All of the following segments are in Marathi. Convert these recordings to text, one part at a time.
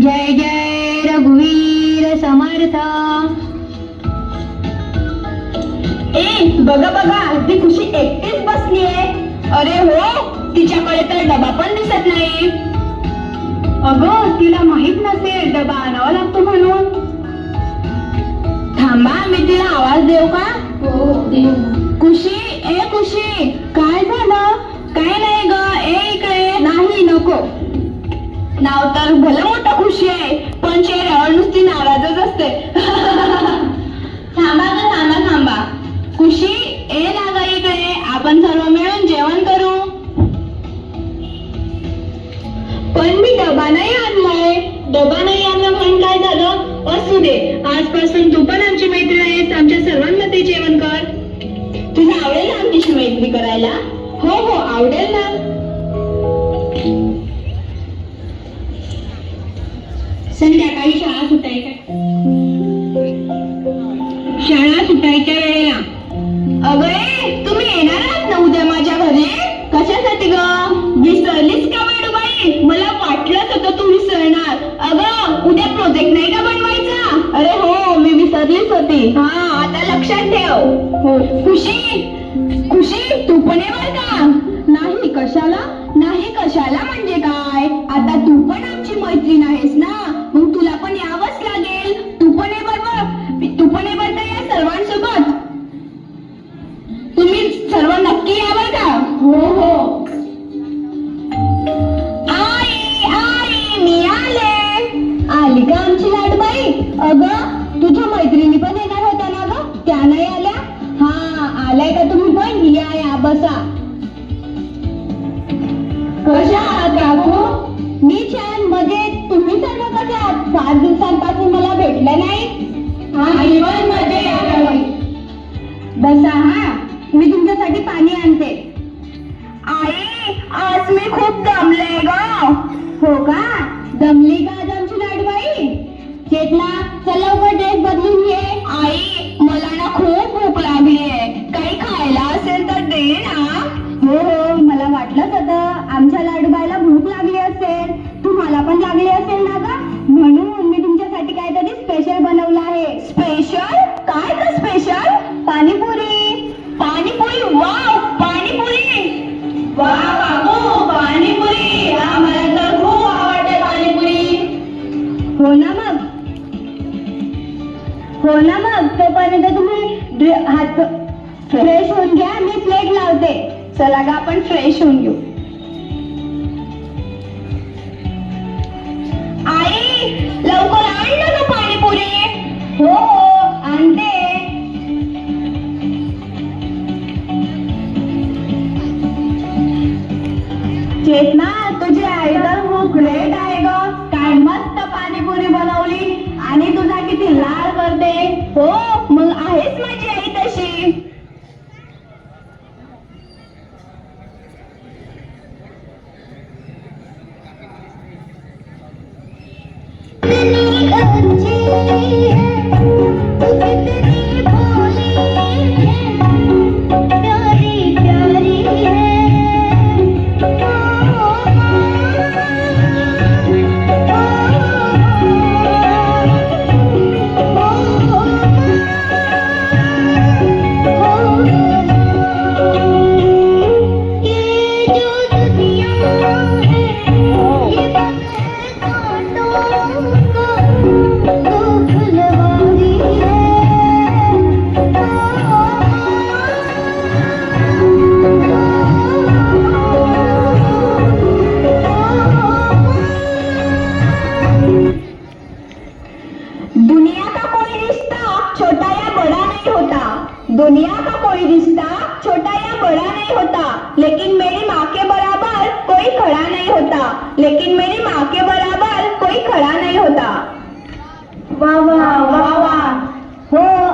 जय जय रघुवीर समर्थ. ए बघा बघा ती खुशी एकटीच बसलीये अरे हो तिच्याकडे तर डबा पण दिसत नाही. अगं तिला माहीत नसेल डबा आणावा लागतो म्हणून. थांबा मी तिला आवाज देऊ का? खुशी ए खुशी काय झालं? काय नाही ग ए इकडे. नाही नको. नाव तर भलं मोठं खुशी आहे पण चेहऱ्यावर नुसती नाराजच असते. थांबा ना थांबा थांबा. खुशी ए नागा इकडे आपण सर्व मिळून जेवण करू. पण मी डबा नाही आणलाय. डबा नाही आणला म्हणून काय झालं? असू दे आजपासून तू पण आमची मैत्रीण आहेस आमच्या सर्वांमध्ये जेवण कर. तुला आवडेल ना आमची मैत्री करायला? हो हो आवडेल ना. संध्याकाळी शाळा सुटायच्या. शाळा सुटायच्या वेळेला. अगं तुम्ही येणार आहात ना उद्या माझ्या घरी? कशासाठी ग? विसरलीस का बाई मला वाटलंच होतं तू विसरणार. अगं उद्या प्रोजेक्ट नाही का बनवायचा? अरे हो मी विसरलीच होती. हा आता लक्षात ठेव. हो खुशी? मुली नाहीस ना? मग तुला पण यावंच लागेल. तू पण ये बरोबर तू पण हे बरं या सर्वांसोबत. तुम्ही सर्व नक्की यावं का? हो हो. आई आली. का आमची लाडबाई? अगं तुझ्या मैत्रिणी पण येणार होत्या ना ग? त्या नाही आल्या? हा आलाय का तुम्ही पण? या या बसा. कशा आहात मी सात दिवसांपासून मला भेटलं नाही. म्हणजे हा मी तुमच्यासाठी पाणी आणते. आई आज मी खूप दमले ग. हो का? दमली का आज आमची लाडबाई? चेतना चल लवकर ड्रेस बदलून घे. आई मला ना खूप भूक लागली आहे काही खायला असेल तर दे ना. हो हो मला वाटलंच होतं. आमच्या लाडबाईला भूक लागली असेल. तुम्हाला पण लागली असेल. चला ग आपण फ्रेश होऊन घेऊ. दुनिया का कोई रिश्ता छोटा या बड़ा नहीं होता. दुनिया का कोई रिश्ता छोटा या बड़ा नहीं होता. लेकिन मेरी माँ के बराबर कोई खड़ा नहीं होता. लेकिन मेरी माँ के बराबर कोई खड़ा नहीं होता. वाह वाह वाह वाह. हो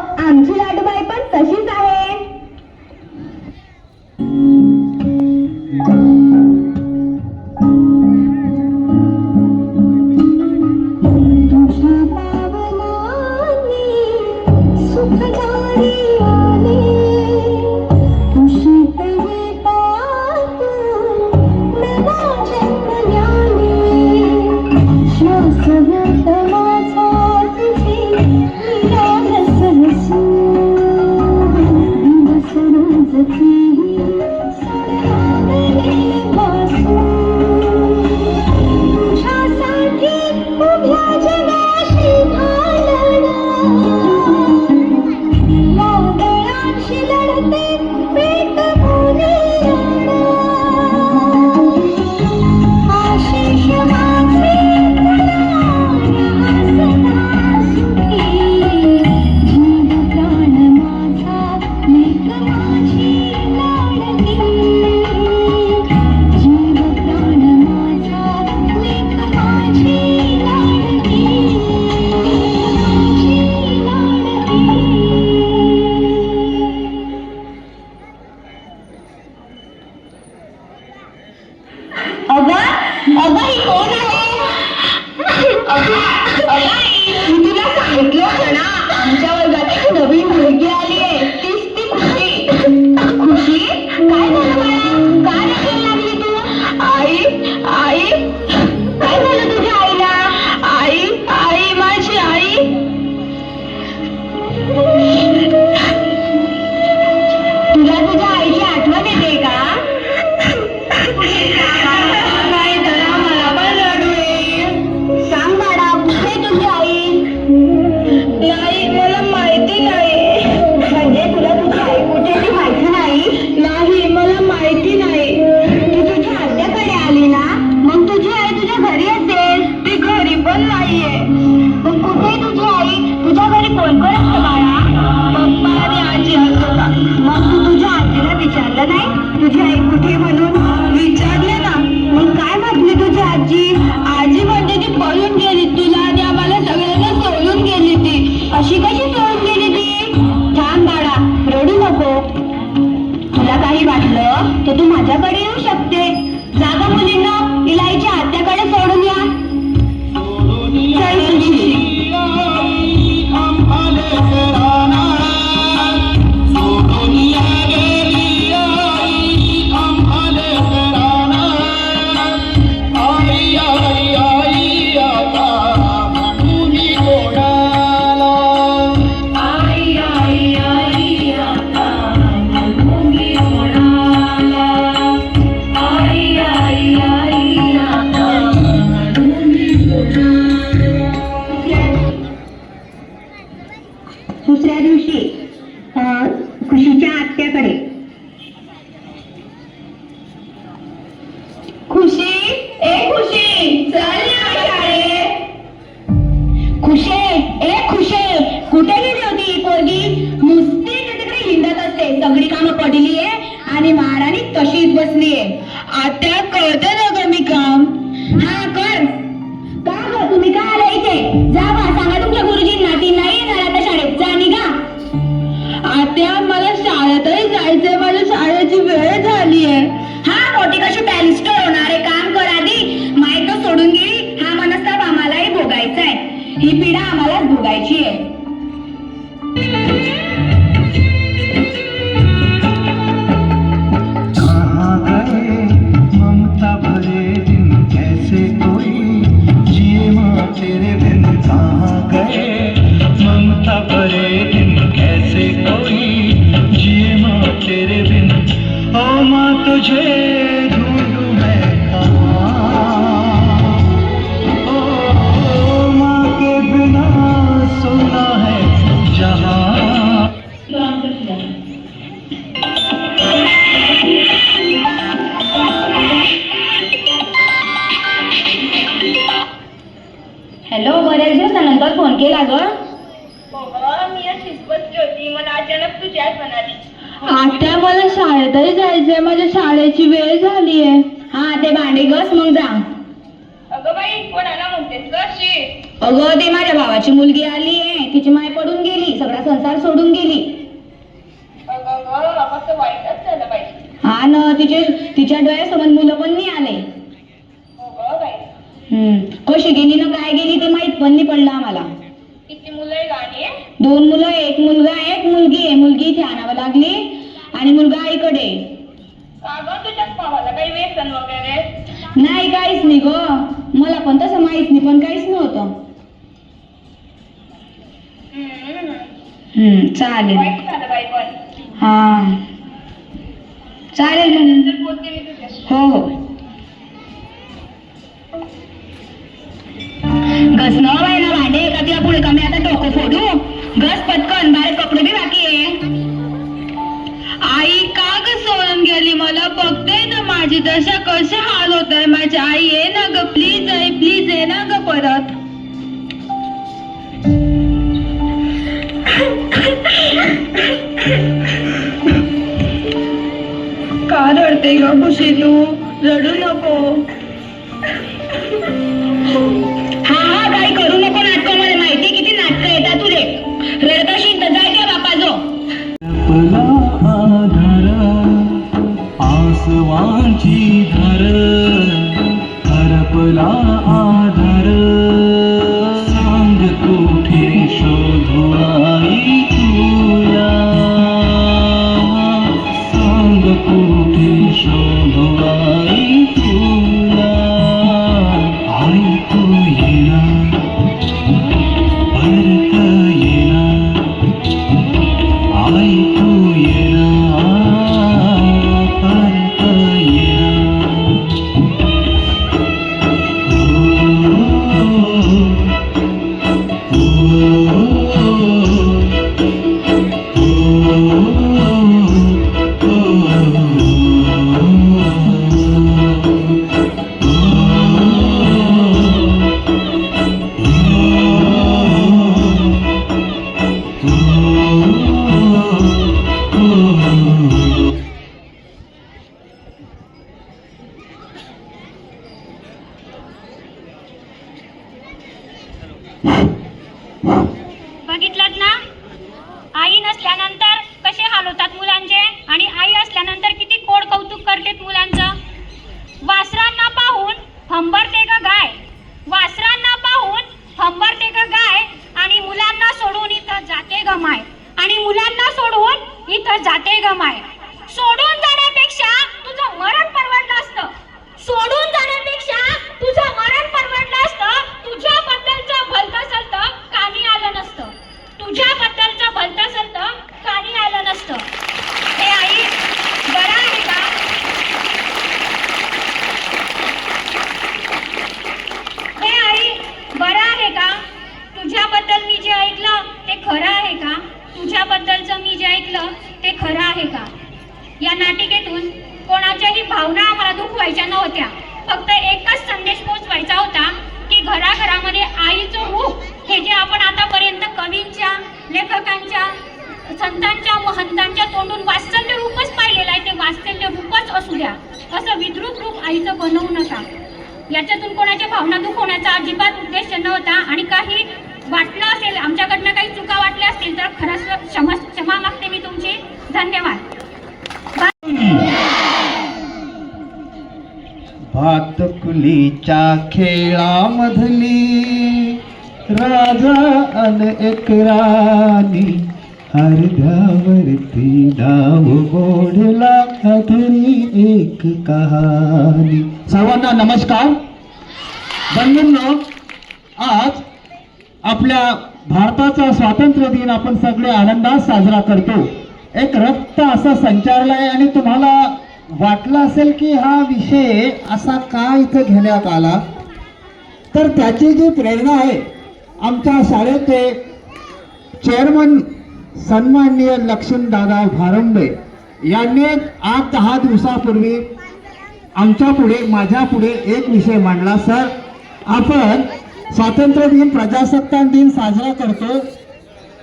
पण नाहीये. मग कुठे तुझी आई? तुझ्या घरी कोण कोण असतं बाळा? पप्पा आणि आजी आजोबा मग तू तुझ्या आजीला विचारलं नाही? तुझी आई कुठे म्हणून? सगळी कामं पडली आहे आणि महाराणी तशीच बसली आहे आता कळतं हॅलो बऱ्याच दिवसानंतर फोन केला ग. मी अशीच बसली होती मला अचानक तुझी आठवण आली आता मला शाळेतही जायचंय. माझ्या शाळेची वेळ झाली आहे हा ते भांडे घस मग जा. अगं बाई कोणाला म्हणतेस ग? अशी अगं ते माझ्या भावाची मुलगी आली आहे. तिची माय पडून गेली. सगळा संसार सोडून गेली. अगं ग कसं वाईटच झालं बाई. हा न तिचे तिच्या डोळ्यासमोर मुलं पण नाही आले. कशी गेली ना काय गेली ते माहीत पण नाही पडलं आम्हाला. किती मुलं आहे गाणी दोन मुलं एक मुलगा एक मुलगी आहे. मुलगी इथे आणावं लागली आणि मुलगा आईकडे. नाही काहीच नाही ग. मला पण तसं माहीत नाही पण काहीच नव्हतं. हम्म. चालेल. हा. चालेल हो हो. घस न बाय ना भांडे का तिला पुढे कमी आता डोकं फोडू? घस पटकन बाहेर कपडे बी बाकी आहे. आई का ग सोडून गेली? मला बघते ना माझी दशा कशा हाल होत आहे माझी आई ये ना ग प्लीज आई प्लीज ये ना ग परत. का रडते ग खुशी तू रडू नको. नाटक तुझे तर आधार आसवांची धर हरपला जाते ग माय. सोडून जाण्यापेक्षा तुझं मरण परवडलं असतं सोडून जाण्यापेक्षा तुझं मरण परवडलं असतं तुझ्याबद्दलचं भलतं सलतं कानी आलं नसतं तुझ्याबद्दलचं भलतं सलतं कानी आलं नसतं हे आई बरं आहे का हे आई बरं आहे का तुझ्याबद्दल मी जे ऐकलं ते खरं आहे का खरं आहे का या नाटिकेतून कोणाच्याही भावना आम्हाला दुखवायच्या नव्हत्या. फक्त एकच संदेश पोचवायचा होता की घराघरामध्ये आईचं रूप हे जे आपण आतापर्यंत कवींच्या लेखकांच्या संतांच्या महंतांच्या तोंडून वात्सल्य रूपच पाहिलेलं आहे ते वात्सल्य रूपच असू द्या. असं विद्रुप रूप आईचं बनवू नका. याच्यातून कोणाच्या भावना दुखवण्याचा अजिबात उद्देश नव्हता आणि काही वाटलं असेल आमच्याकडनं काही चुका वाटल्या असतील तर खरंच क्षमा क्षमा मागते मी तुमची. धन्यवाद. भातकुलीच्या खेळामधली. राजा अन एक राणी. अर्ध्यावरती डाव बोडला अधरी एक कहाणी. सर्वांना नमस्कार. बंधूंनो आज आपल्या भारताचा स्वातंत्र्य दिन आपण सगळे आनंदात साजरा करतो. एक रक्त असा संचारला आहे आणि तुम्हाला वाटलं असेल की हा विषय असा का इथं घेण्यात आला? तर त्याची जी प्रेरणा आहे आमच्या शाळेचे चेअरमन सन्माननीय लक्ष्मणदादा भारंबे यांनी आठ दहा दिवसापूर्वी आमच्या पुढे माझ्या पुढे एक विषय मांडला. सर आपण स्वातंत्र्य दिन प्रजासत्ताक दिन साजरा करतो.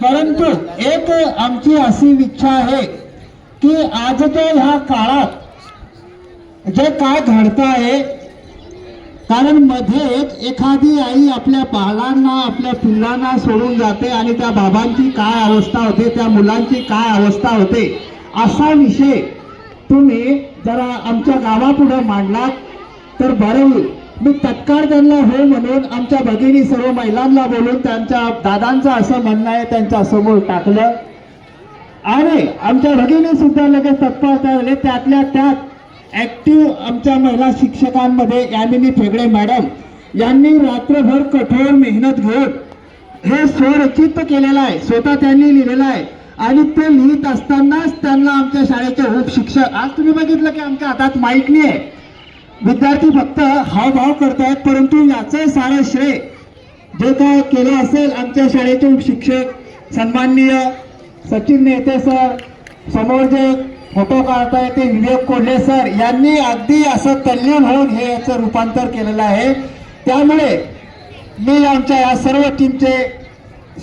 परंतु एक आमची अशी इच्छा आहे की आजच्या ह्या काळात जे काय घडतंय आहे कारण मध्येच एखादी आई आपल्या बाळांना आपल्या पिल्लांना सोडून जाते आणि त्या बाबांची काय अवस्था होते त्या मुलांची काय अवस्था होते असा विषय तुम्ही जरा आमच्या गावापुढे मांडलात तर बरं होईल. मी तत्काळ त्यांना हो म्हणून आमच्या भगिनी सर्व महिलांना बोलून त्यांच्या दादांचं असं म्हणणं आहे त्यांच्यासमोर टाकलं. आणि आमच्या भगिनी सुद्धा लगेच तत्पर झाले त्यातल्या त्यात ॲक्टिव्ह आमच्या महिला शिक्षकांमध्ये यामिनी फेगडे मॅडम यांनी रात्रभर कठोर मेहनत घेऊन हे स्वरचित केलेलं आहे. स्वतः त्यांनी लिहिलेलं आहे. आणि ते लिहित असतानाच त्यांना आमच्या शाळेचे उपशिक्षक आज तुम्ही बघितलं की आमच्या हातात माहीत नाही आहे विद्यार्थी फक्त हावभाव करतायत परंतु याचं सारं श्रेय जे काय केलं असेल आमच्या शाळेचे उपशिक्षक सन्माननीय सचिन नेते सर समोर जे फोटो काढताय ते विवेक कोल्हे सर. यांनी अगदी असं तल्लीन होऊन हे याचं रूपांतर केलेलं आहे. त्यामुळे मी आमच्या या सर्व टीमचे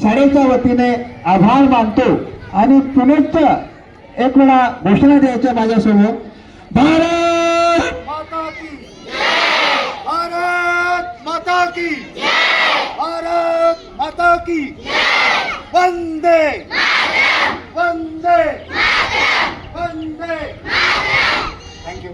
शाळेच्या वतीने आभार मानतो. आणि पुनश्च एक वेळा घोषणा द्यायच्या माझ्यासमोर. भारत माता की भारत माता की भारत माता की वंदे वंदे वंदे थँक्यू